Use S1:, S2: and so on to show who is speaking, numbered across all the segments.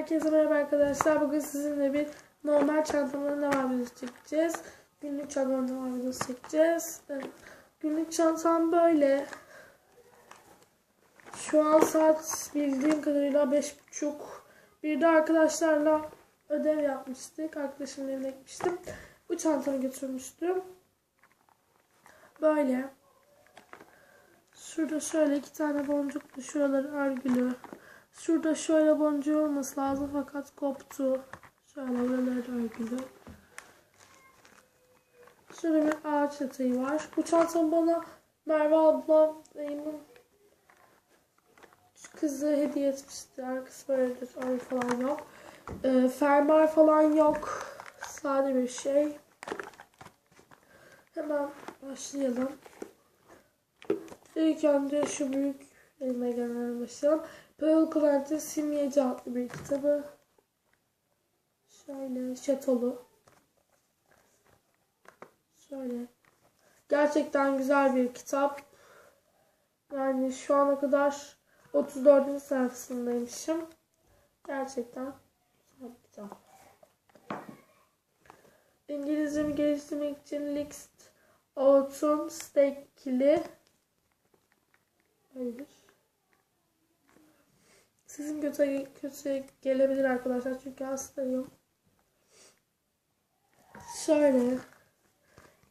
S1: Herkese merhaba arkadaşlar. Bugün sizinle bir normal çantamda ne var videosu çekeceğiz. Günlük çantamda ne var videosu çekeceğiz. Günlük çantam böyle. Şu an saat bildiğim kadarıyla beş buçuk. Bir de arkadaşlarla ödev yapmıştık. Arkadaşımın evine gitmiştim. Bu çantamı götürmüştüm. Böyle. Şurada şöyle iki tane boncuklu şuraları örgülü. Şurada şöyle boncuğu olması lazım fakat koptu. Şöyle buraları örgülü. Şurada bir ağaç yatayı var. Bu çantam bana Merve abla dayımın kızı hediye etmişti. Arkası böyledir. Ay falan yok. Ee, fermuar falan yok. Sade bir şey. Hemen başlayalım. İlk önce şu büyük elime gelmeye başlayalım. Pearl Clancy Simyacı adlı bir kitabı. Şöyle şatolu. Şöyle. Gerçekten güzel bir kitap. Yani şu ana kadar 34. sayfasındaymışım. Gerçekten güzel bir kitap. İngilizcemi geliştirmek için Lixt Autumn Stake'li Hayır. Sizin kötü, kötü gelebilir arkadaşlar çünkü hastayım. Şöyle.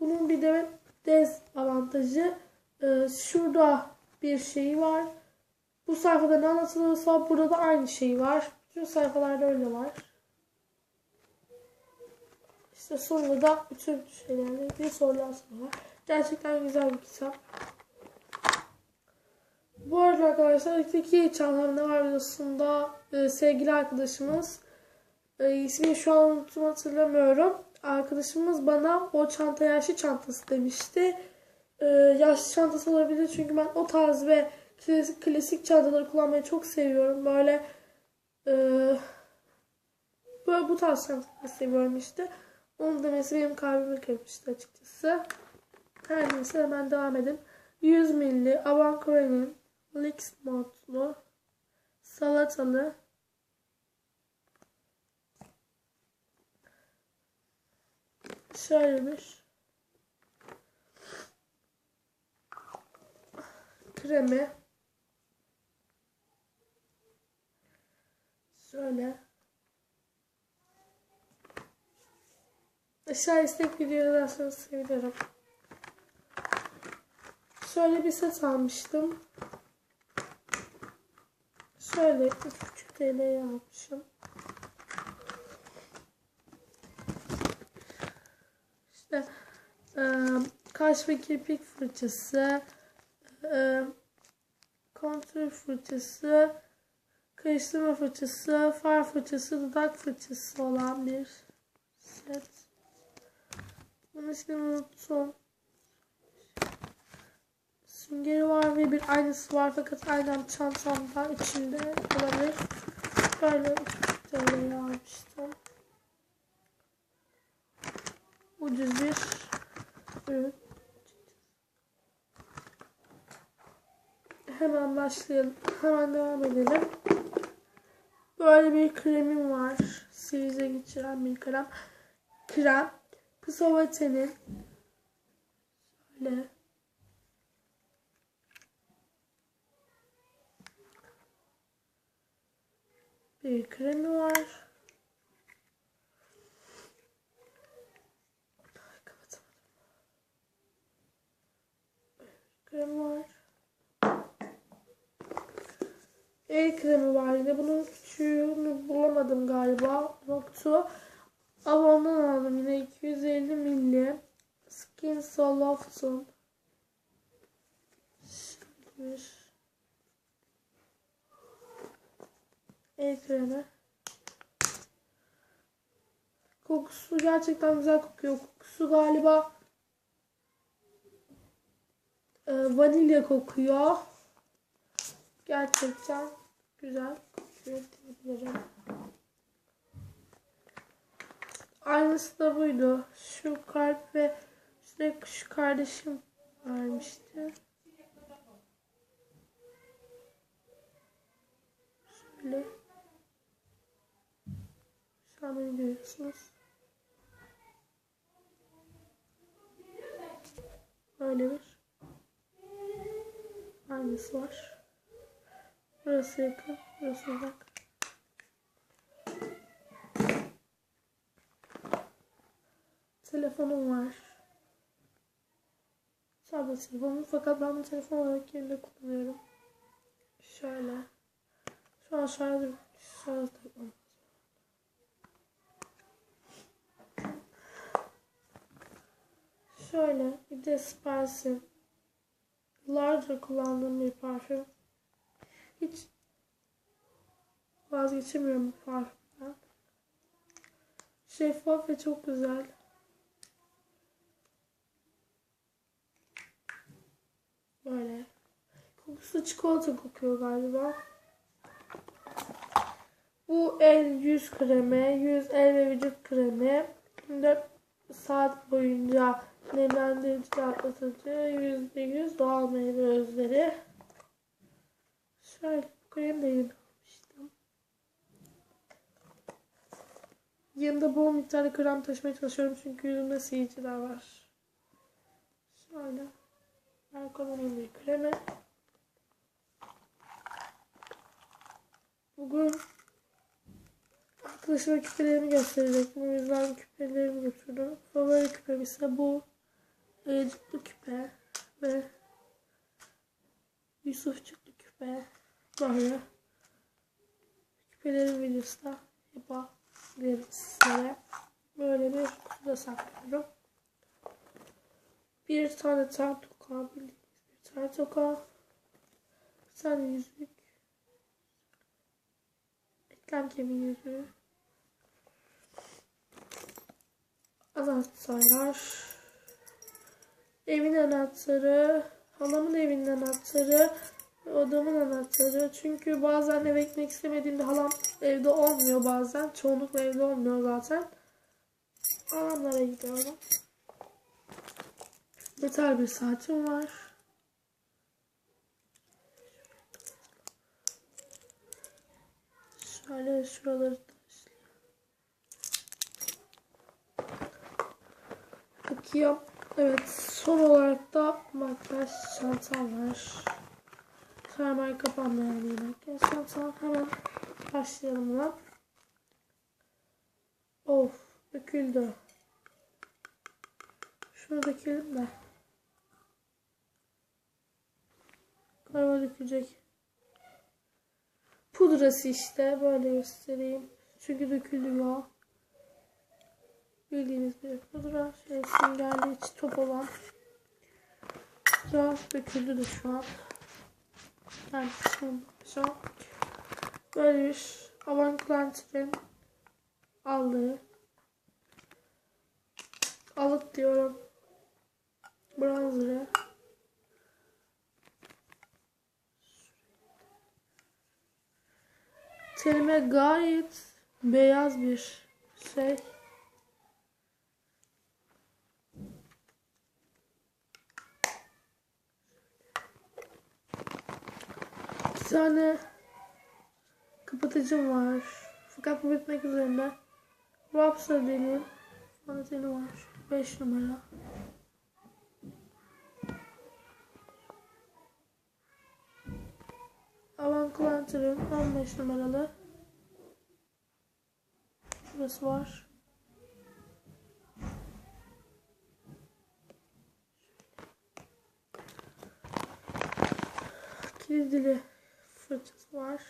S1: Bunun bir de dezavantajı e, şurada bir şey var. Bu sayfada ne anlatılıyorsa burada da aynı şey var. Bütün sayfalarda öyle var. İşte sonunda da bütün şeylerle ilgili sorular var. Gerçekten güzel bir kitap. Bu arada arkadaşlar iki çantamda var videosunda e, sevgili arkadaşımız e, ismini şu an unuttum hatırlamıyorum. Arkadaşımız bana o çanta yaşlı çantası demişti. E, yaşlı çantası olabilir çünkü ben o tarz ve klasik, klasik çantaları kullanmayı çok seviyorum. Böyle e, böyle bu tarz çantaları seviyorum işte. Onun demesi benim kalbimi kırmıştı açıkçası. Her neyse hemen devam edin. 100 milli Avancore'nin Lix modlu salatalı şöyle bir kremi şöyle aşağı istek videolarsanız sevinirim. Şöyle bir set almıştım. Şöyle 3,5 TL'ye almışım. İşte e, kaş ve kirpik fırçası, e, kontür fırçası, karıştırma fırçası, far fırçası, dudak fırçası olan bir set. Bunu ismini unuttum süngeri var ve bir aynısı var fakat aynen çantamda içinde olabilir. Böyle 3 TL'ye almıştım. Ucuz bir ürün. Hemen başlayalım. Hemen devam edelim. Böyle bir kremim var. Silize geçiren bir krem. Krem. Kısavata'nın şöyle bir kremi var. Krem var. El kremi var yine. Bunun küçüğünü bulamadım galiba. Yoktu. Ama ondan aldım yine 250 milli. Skin So Loft'un. Kremi. Kokusu gerçekten güzel kokuyor. Kokusu galiba e, vanilya kokuyor. Gerçekten güzel kokuyor diyebilirim. Aynısı da buydu. Şu kalp ve işte şu kardeşim vermişti. Şöyle. Tahmini görüyorsunuz. Böyle bir aynısı var. Burası yakın, burası uzak. Telefonum var. Tablet telefonum fakat ben bu telefon olarak yerinde kullanıyorum. Şöyle. Şu an şarj, şarj takmam. Şöyle bir de Spencer. Yıllardır kullandığım bir parfüm. Hiç vazgeçemiyorum bu parfümden. Şeffaf ve çok güzel. Böyle. Kokusu çikolata kokuyor galiba. Bu el yüz kremi, yüz el ve vücut kremi. 4 saat boyunca nemlendirici atlatıcı, yüzde yüz doğal meyve özleri. Şöyle bu kremi de yeni almıştım. Yanında bol miktarda krem taşımaya çalışıyorum çünkü yüzümde sivilceler var. Şöyle. Arkadan bir kremi. Bugün arkadaşıma küpelerimi gösterecektim. O yüzden küpelerimi götürdüm. Favori küpem ise bu ayıcıklı küpe ve Yusufçuklu küpe. Böyle küpelerin videosu da yapabilirim sizlere. Böyle bir kutuda saklıyorum. Bir tane tane toka, bildiğiniz bir tane toka. Bir tane yüzük. Eklem kemiği yüzüğü. Anahtarlar. Evin anahtarı. Halamın evinin anahtarı. Odamın anahtarı. Çünkü bazen eve gitmek istemediğimde halam evde olmuyor bazen. Çoğunlukla evde olmuyor zaten. Halamlara gidiyorum. Metal bir saatim var. Şöyle şuraları. Bakıyorum. Evet son olarak da makyaj çantam var. Termal kapanmayan bir makyaj çantam. Hemen başlayalım buna. Of döküldü. Şunu dökelim de. Galiba dökülecek. Pudrası işte. Böyle göstereyim. Çünkü dökülüyor. Bildiğiniz bir pudra. Şey, süngerli içi top olan. Pudra döküldü de şu an. Yani şu an. Böyle bir Avant Clancy'nin aldığı alıp diyorum bronzer'ı tenime gayet beyaz bir şey bir tane kapatıcım var. Fakat bu bitmek üzerinde Rhapsody'nin Fanateli var. 5 numara. Alan Clanter'ın 15 numaralı. Burası var. Kilidili fırçası var.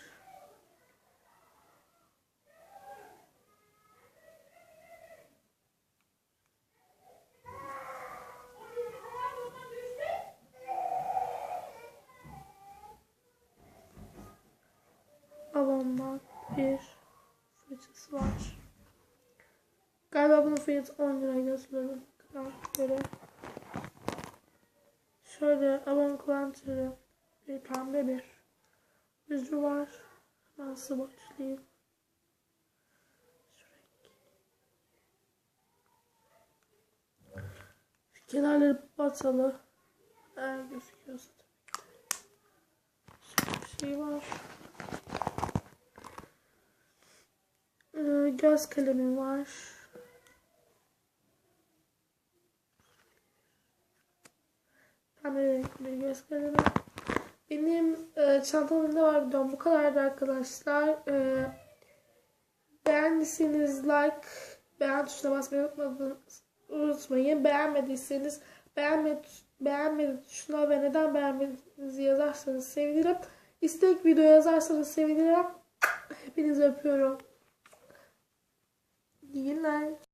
S1: Avon'dan bir fırçası var. Galiba bunun fiyatı 10 liraydı hatırlıyorum. Böyle. Şöyle Avon Clanter'ın bir pembe bir yüzü var. Ben. Şu kenarları batalı. Eğer gözüküyorsa tabii bir şey var. Ee, göz kalemim var. Pembe renkli göz kalemi. Benim e, çantamda ne var videom bu kadardı arkadaşlar. E, beğendiyseniz like, beğen tuşuna basmayı unutmayın. Beğenmediyseniz beğenme, beğenmedi tuşuna ve neden beğenmediğinizi yazarsanız sevinirim. İstek video yazarsanız sevinirim. Hepinizi öpüyorum. İyi günler.